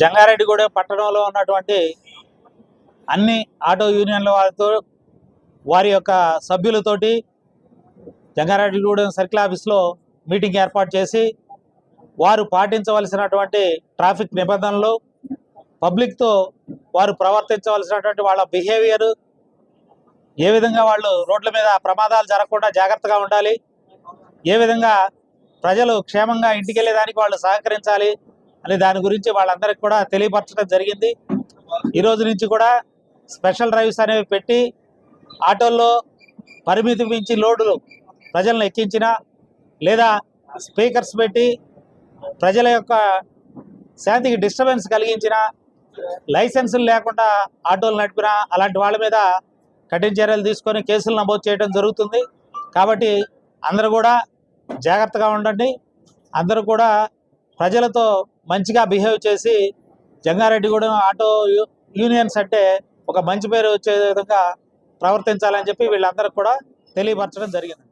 జంగారెడ్డిగూడెం పట్టణంలో ఉన్నటువంటి అన్ని ఆటో యూనియన్ల వారితో వారి యొక్క సభ్యులతోటి జంగారెడ్డిగూడెం సర్కిల్ ఆఫీస్లో మీటింగ్ ఏర్పాటు చేసి వారు పాటించవలసినటువంటి ట్రాఫిక్ నిబంధనలు పబ్లిక్తో వారు ప్రవర్తించవలసినటువంటి వాళ్ళ బిహేవియర్ ఏ విధంగా వాళ్ళు రోడ్ల మీద ప్రమాదాలు జరగకుండా జాగ్రత్తగా ఉండాలి ఏ విధంగా ప్రజలు క్షేమంగా ఇంటికి వెళ్ళేదానికి వాళ్ళు సహకరించాలి అనే దాని గురించి వాళ్ళందరికీ కూడా తెలియపరచడం జరిగింది. ఈరోజు నుంచి కూడా స్పెషల్ డ్రైవ్స్ అనేవి పెట్టి ఆటోల్లో పరిమితి మించి లోడులు ప్రజలను ఎక్కించిన లేదా స్పీకర్స్ పెట్టి ప్రజల యొక్క శాంతికి డిస్టర్బెన్స్ కలిగించిన లైసెన్సులు లేకుండా ఆటోలు నడిపిన అలాంటి వాళ్ళ మీద కఠిన చర్యలు తీసుకొని కేసులు నమోదు చేయడం జరుగుతుంది. కాబట్టి అందరూ కూడా జాగ్రత్తగా ఉండండి. అందరూ కూడా ప్రజలతో మంచిగా బిహేవ్ చేసి జంగారెడ్డిగూడెం ఆటో యూ- యూనియన్స్ అంటే ఒక మంచి పేరు వచ్చే విధంగా ప్రవర్తించాలని చెప్పి వీళ్ళందరికీ కూడా తెలియపరచడం జరిగింది.